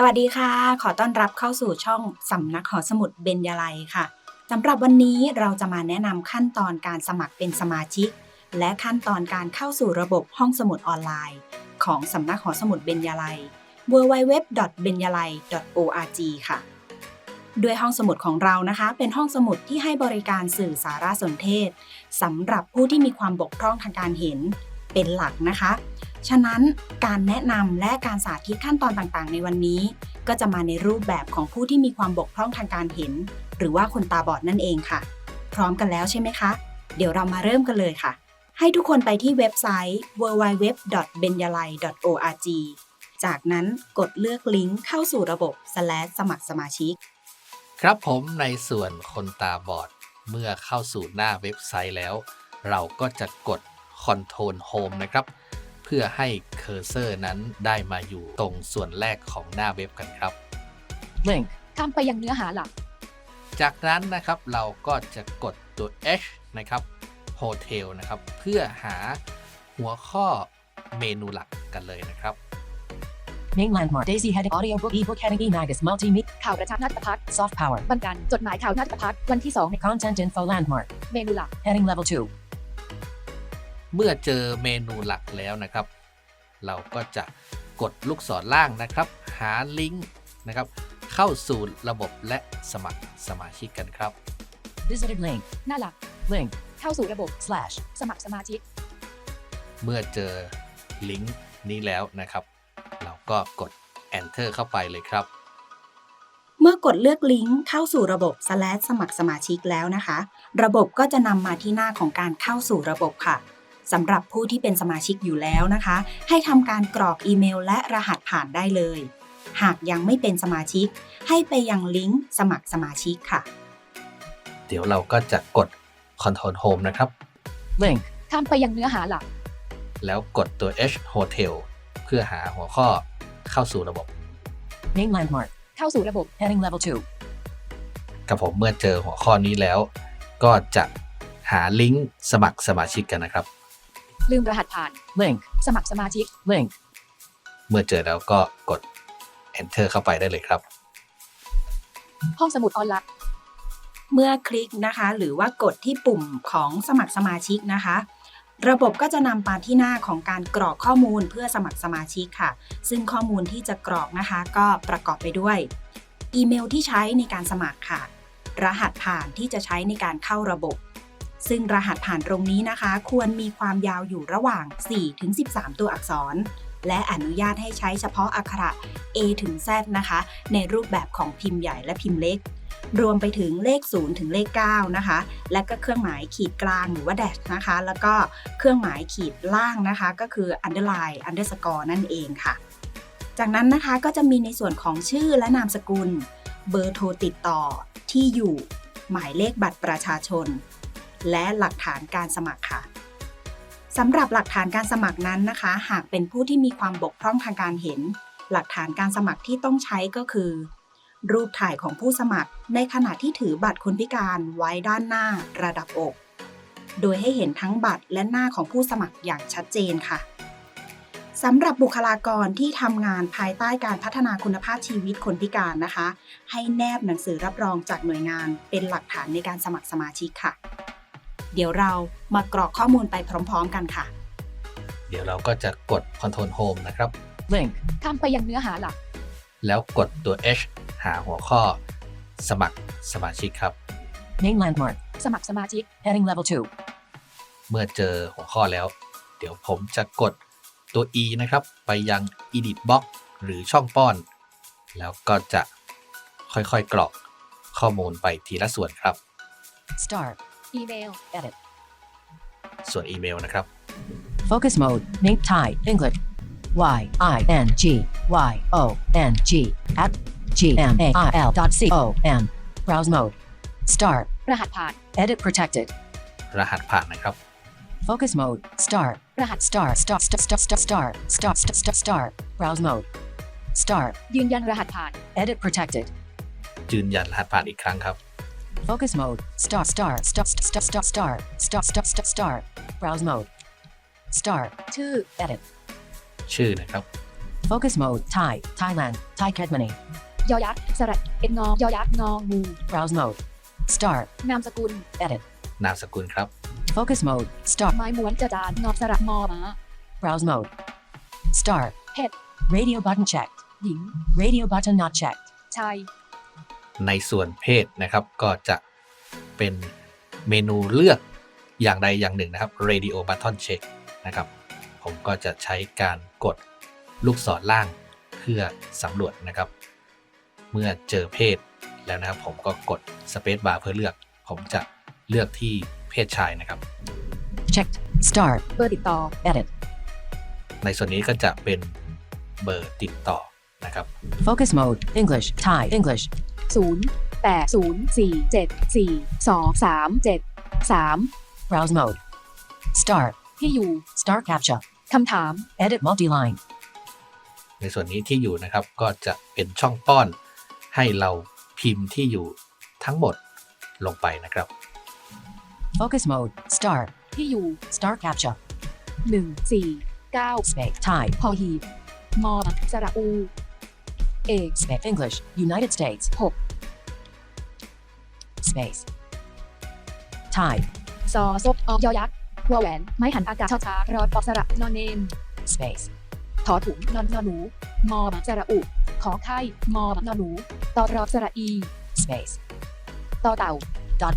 สวัสดีค่ะ ขอต้อนรับเข้าสู่ช่องสำนักหอสมุดเบญยาลัยค่ะสำหรับวันนี้เราจะมาแนะนำขั้นตอนการสมัครเป็นสมาชิก และขั้นตอนการเข้าสู่ระบบห้องสมุดออนไลน์ ของสำนักหอสมุดเบญยาลัย www. เบญยาลัย .org ค่ะด้วยห้องสมุดของเรานะคะ เป็นห้องสมุดที่ให้บริการสื่อสารสนเทศสำหรับผู้ที่มีความบกพร่องทางการเห็นเป็นหลักนะคะ ฉะนั้นการแนะนำและการสาธิตขั้นตอนต่างๆ ในวันนี้ ก็จะมาในรูปแบบของผู้ที่มีความบกพร่องทางการเห็น หรือว่าคนตาบอดนั่นเองค่ะ พร้อมกันแล้วใช่ไหมคะ เดี๋ยวเรามาเริ่มกันเลยค่ะ ให้ทุกคนไปที่เว็บไซต์ www.benyalai.org จากนั้นกดเลือกลิงก์เข้าสู่ระบบ สมัครสมาชิก ครับผมในส่วนคนตาบอดเมื่อเข้าสู่หน้าเว็บไซต์แล้ว เราก็จะกด Control Home นะครับ พื่อให้เคอร์เซอร์นั้นได้มาอยู่ตรงส่วนแรกของหน้าเว็บกันครับ link, ข้ามไปยังเนื้อหาหลัก จากนั้นนะครับเราก็จะกดตัว H นะครับ Hotel นะครับ เพื่อหาหัวข้อเมนูหลักกันเลยนะครับ main landmark, Daisy heading, audiobook, ebook heading, e-magus, multimedia, ข่าวประชานาฏพัฒน์ soft power, บรรกันจดหมายข่าวนาฏพัฒน์วันที่ content info landmark, 2เมนูหลัก heading level 2, เมื่อเจอเมนูหลักแล้วนะครับ เราก็จะกดลูกศรล่างนะครับ หาลิงก์นะครับ เข้าสู่ระบบและสมัครสมาชิกกันครับ visited link, หน้าหลัก link, เข้าสู่ระบบ slash, สมัครสมาชิก เมื่อเจอลิงก์นี้แล้วนะครับ เราก็กด enter เข้าไปเลยครับ เมื่อกดเลือกลิงก์เข้าสู่ระบบ slash สมัครสมาชิกแล้วนะคะ ระบบก็จะนำมาที่หน้าของการเข้าสู่ระบบค่ะ สำหรับผู้ที่เป็นสมาชิกอยู่แล้วนะคะ ให้ทำการกรอกอีเมลและรหัสผ่านได้เลย หากยังไม่เป็นสมาชิก ให้ไปยังลิงก์สมัครสมาชิกค่ะ เดี๋ยวเราก็จะกด control home นะครับ link, ข้ามไปยังเนื้อหาหลัก แล้วกดตัว H hotel เพื่อหาหัวข้อเข้าสู่ระบบ main landmark, เข้าสู่ระบบ heading level 2, กับผมเมื่อเจอหัวข้อนี้แล้ว ก็จะหาลิงก์สมัครสมาชิกกันนะครับ ลืมรหัสผ่าน link, สมัครสมาชิก link, เมื่อเจอแล้วก็กด enter เข้าไปได้เลยครับ ห้องสมุดออนไลน์ เมื่อคลิกนะคะ หรือว่ากดที่ปุ่มของสมัครสมาชิกนะคะ ระบบก็จะนำมาที่หน้าของการกรอกข้อมูลเพื่อสมัครสมาชิกค่ะ ซึ่งข้อมูลที่จะกรอกนะคะ ก็ประกอบไปด้วย อีเมลที่ใช้ในการสมัครค่ะ รหัสผ่านที่จะใช้ในการเข้าระบบ ซึ่งรหัสผ่านตรงนี้นะคะ ควรมีความยาวอยู่ระหว่าง4ถึง13 ตัวอักษร และอนุญาตให้ใช้เฉพาะอักขระ A ถึง Z นะคะ ในรูปแบบของพิมพ์ใหญ่และพิมพ์เล็ก รวมไปถึงเลข 0 ถึงเลข 9 นะคะ และก็เครื่องหมายขีดกลางหรือว่า dash นะคะ แล้วก็เครื่องหมายขีดล่างนะคะ ก็คือ underline underscore นั่นเองค่ะ จากนั้นนะคะก็จะมีในส่วนของชื่อและนามสกุล เบอร์โทรติดต่อที่อยู่หมายเลขบัตรประชาชน และหลักฐานการสมัครค่ะสำหรับหลักฐานการสมัครนั้นนะคะ หากเป็นผู้ที่มีความบกพร่องทางการเห็น หลักฐานการสมัครที่ต้องใช้ก็คือ รูปถ่ายของผู้สมัครในขณะที่ถือบัตรคนพิการไว้ด้านหน้าระดับอก โดยให้เห็นทั้งบัตรและหน้าของผู้สมัครอย่างชัดเจนค่ะสำหรับบุคลากรที่ทำงานภายใต้การพัฒนาคุณภาพชีวิตคนพิการนะคะ ให้แนบหนังสือรับรองจากหน่วยงานเป็นหลักฐานในการสมัครสมาชิกค่ะ เดี๋ยวเรามากรอกข้อมูลไปพร้อม ๆ กันค่ะ เดี๋ยวเราก็จะกด control home นะครับ link, ข้ามไปยังเนื้อหาหลัก แล้วกดตัว H หาหัวข้อ สมัครสมาชิกครับ main landmark, สมัครสมาชิก heading level 2, เมื่อเจอหัวข้อแล้ว เดี๋ยวผมจะกดตัว E นะครับ ไปยัง Edit Box หรือช่องป้อน แล้วก็จะค่อยๆกรอกข้อมูลไปทีละส่วนครับ start, อีเมล edit, ส่วนอีเมลนะครับ focus mode, main Thai, English, y, i, n, g, y, o, n, g, at, g, m, a, i, l, dot, c, o, m, browse mode, start, รหัสผ่าน edit protected, รหัสผ่านนะครับ focus mode, start, รหัส start, start, start, start, start, start, start, start, start, start, browse mode, start, ยืนยันรหัสผ่าน edit protected, ยืนยันรหัสผ่านอีกครั้งครับ focus mode, start, start, start, start, start, start, start, start, start, start, browse mode, start, ชื่อ edit, ชื่อนะครับ Focus mode. Thai. Thailand. Thai Ketmani. ยอยักษ์สระเอ็นงอยอยักษ์งองู Browse mode. Start. นามสกุล Edit. นามสกุลครับ Focus mode. Start. ไม้ม้วนจะจานงอสระงอม้า Browse mode. Start. Head. Radio button checked. หญิง Radio button not checked. ชาย ในส่วนเพศนะครับ ก็จะเป็นเมนูเลือกอย่างใดอย่างหนึ่งนะครับ radio button check นะครับ ผมก็จะใช้การกดลูกศรล่างเพื่อสำรวจนะครับ เมื่อเจอเพศแล้วนะครับ ผมก็กด space bar เพื่อเลือก ผมจะเลือกที่เพศชายนะครับ Checked. Start. เบอร์ติดต่อ Edit. ในส่วนนี้ก็จะเป็นเบอร์ติดต่อนะครับ Focus mode. English. Thai. English. 0 8 0 4 7 4 2 3 7 3 Browse mode. Start. ที่อยู่ Start captcha. คำถาม Edit multi-line. ในส่วนนี้ที่อยู่นะครับก็จะเป็นช่องป้อน ให้เราพิมพ์ที่อยู่ทั้งหมดลงไปนะครับ Focus mode. Start. ที่อยู่ Start captcha. 1 4 9 Space. Thai. พอหีบมอสระอู เอก Space. English. United States. 6 Space. Thai. ซอซบอยอยักษ์วอแหวน ไม้หันอากาศชอช้ารอดอสระนอนเนน Space. ถอถุงนอนนอนหนู มอสระอุขอไข่มอนอนหนูตอรอสระอี Space. ต่อเต่า Dot.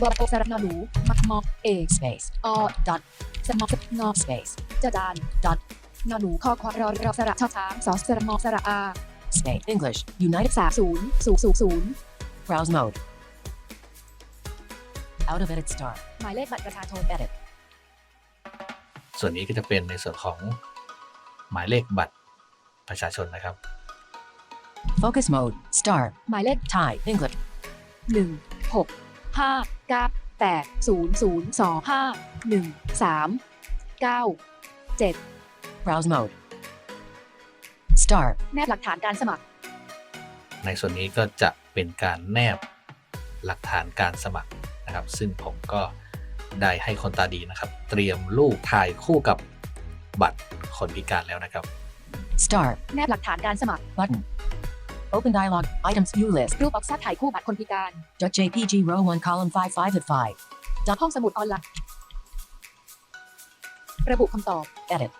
บอโอสระนอนหนู มักมอเอก Space. อดอทสมอกงอ Space. จจาน Dot. นอนหนูคอควารอรอสระชอช้างสอสระมอสระอา Space. English. United สาศูนย์ศูนย์ศูนย์ศูนย์ Browse mode. Out of edit start. หมายเลขบัตรประชาชน Edit. ส่วนนี้ก็จะเป็นในส่วนของหมายเลขบัตรประชาชนนะครับ Focus mode. Start. หมายเลข Thai. English. หนึ่งหกห้าเก้าแปดศูนย์ศูนย์สองห้าหนึ่งสามเก้าเจ็ด Browse mode. Start. แนบหลักฐานการสมัคร ในส่วนนี้ก็จะเป็นการแนบหลักฐานการสมัครนะครับ ซึ่งผมก็ได้ให้คนตาดีนะครับ เตรียมรูปถ่ายคู่กับบัตรคนพิการแล้วนะครับ Start. แนบหลักฐานการสมัคร Button. Open dialog. Items view list. รูปออกซาถ่ายคู่บัตรคนพิการ .jpg row 1 column 5 5 at 5. จากห้องสมุดออนไลน์ระบุคำตอบ Edit.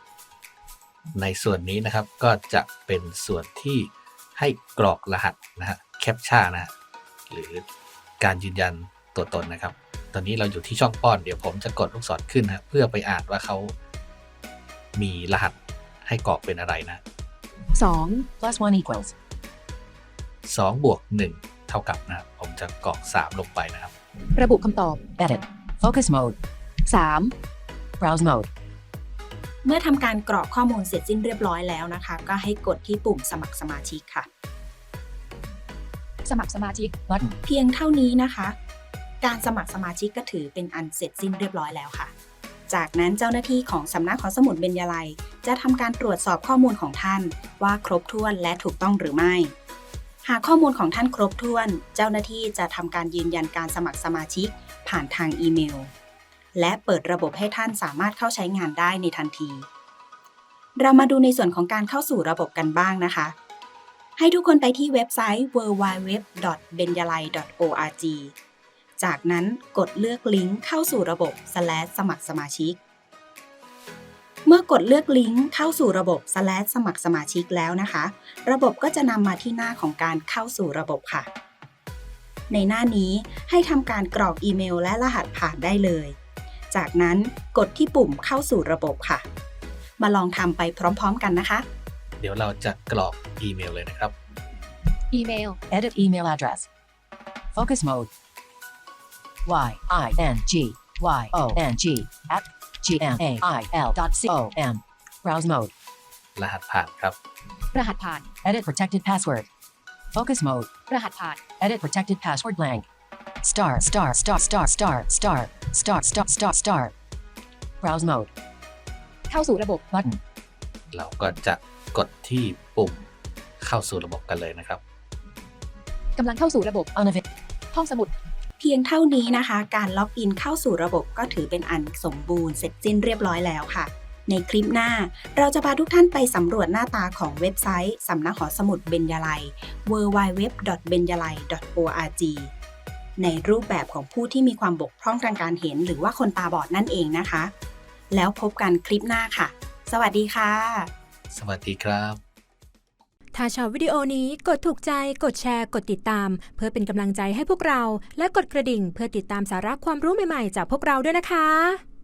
ในส่วนนี้นะครับก็จะเป็นส่วนที่ให้กรอกรหัสนะฮะแคปชั่นะฮะหรือการยืนยันตัวตนนะครับ ตอนนี้เราอยู่ที่ช่องป้อน เดี๋ยวผมจะกดลูกศรขึ้นนะเพื่อไปอ่านว่าเขามีรหัสให้กรอกเป็นอะไรนะ2 Plus 1 equals. 2บวก1เท่ากับนะครับผมจะกรอก 3 ลงไปนะครับ ระบุคำตอบ Edit. Focus mode. 3 Browse mode. เมื่อทำการกรอกข้อมูลเสร็จสิ้นเรียบร้อยแล้วนะคะ ก็ให้กดที่ปุ่มสมัครสมาชิกค่ะ สมัครสมาชิก Button. เพียงเท่านี้นะคะ การสมัครสมาชิกก็ถือเป็นอันเสร็จสิ้นเรียบร้อยแล้วค่ะ จากนั้นเจ้าหน้าที่ของสำนักขอสมุดเบญยลัย จะทำการตรวจสอบข้อมูลของท่าน ว่าครบถ้วนและถูกต้องหรือไม่ หากข้อมูลของท่านครบถ้วน เจ้าหน้าที่จะทำการยืนยันการสมัครสมาชิก ผ่านทางอีเมล และเปิดระบบให้ท่านสามารถเข้าใช้งานได้ในทันที เรามาดูในส่วนของการเข้าสู่ระบบกันบ้างนะคะ ให้ทุกคนไปที่เว็บไซต์ www.benjalai.org จากนั้นกดเลือกลิงก์เข้าสู่ระบบ slash สมัครสมาชิก เมื่อกดเลือกลิงก์เข้าสู่ระบบ slash สมัครสมาชิกแล้วนะคะ ระบบก็จะนำมาที่หน้าของการเข้าสู่ระบบค่ะ ในหน้านี้ให้ทำการกรอกอีเมลและรหัสผ่านได้เลย จากนั้นกดที่ปุ่มเข้าสู่ระบบค่ะ มาลองทำไปพร้อม ๆ กันนะคะ เดี๋ยวเราจะกรอกอีเมลเลยนะครับอีเมล Edit email address. Focus mode. Y I N G Y O N G at gmail dot com. Browse mode. รหัสผ่านครับ รหัสผ่าน Edit protected password. Focus mode. รหัสผ่าน Edit protected password blank. Star star star star star star star star star star. Browse mode. เข้าสู่ระบบ Button. เราก็จะกดที่ปุ่มเข้าสู่ระบบกันเลยนะครับกำลังเข้าสู่ระบบ Unavailable. ห้องสมุด เพียงเท่านี้นะคะ การล็อกอินเข้าสู่ระบบก็ถือเป็นอันสมบูรณ์เสร็จสิ้นเรียบร้อยแล้วค่ะ ในคลิปหน้า เราจะพาทุกท่านไปสำรวจหน้าตาของเว็บไซต์สำนักหอสมุดเบญยาลัย www.benjalai.org ในรูปแบบของผู้ที่มีความบกพร่องทางการเห็น หรือว่าคนตาบอดนั่นเองนะคะ แล้วพบกันคลิปหน้าค่ะ สวัสดีค่ะ สวัสดีครับ ถ้าชอบวิดีโอนี้กดถูกใจ กดแชร์ กดติดตาม เพื่อเป็นกำลังใจให้พวกเรา และกดกระดิ่งเพื่อติดตามสาระความรู้ใหม่ๆ จากพวกเราด้วยนะคะ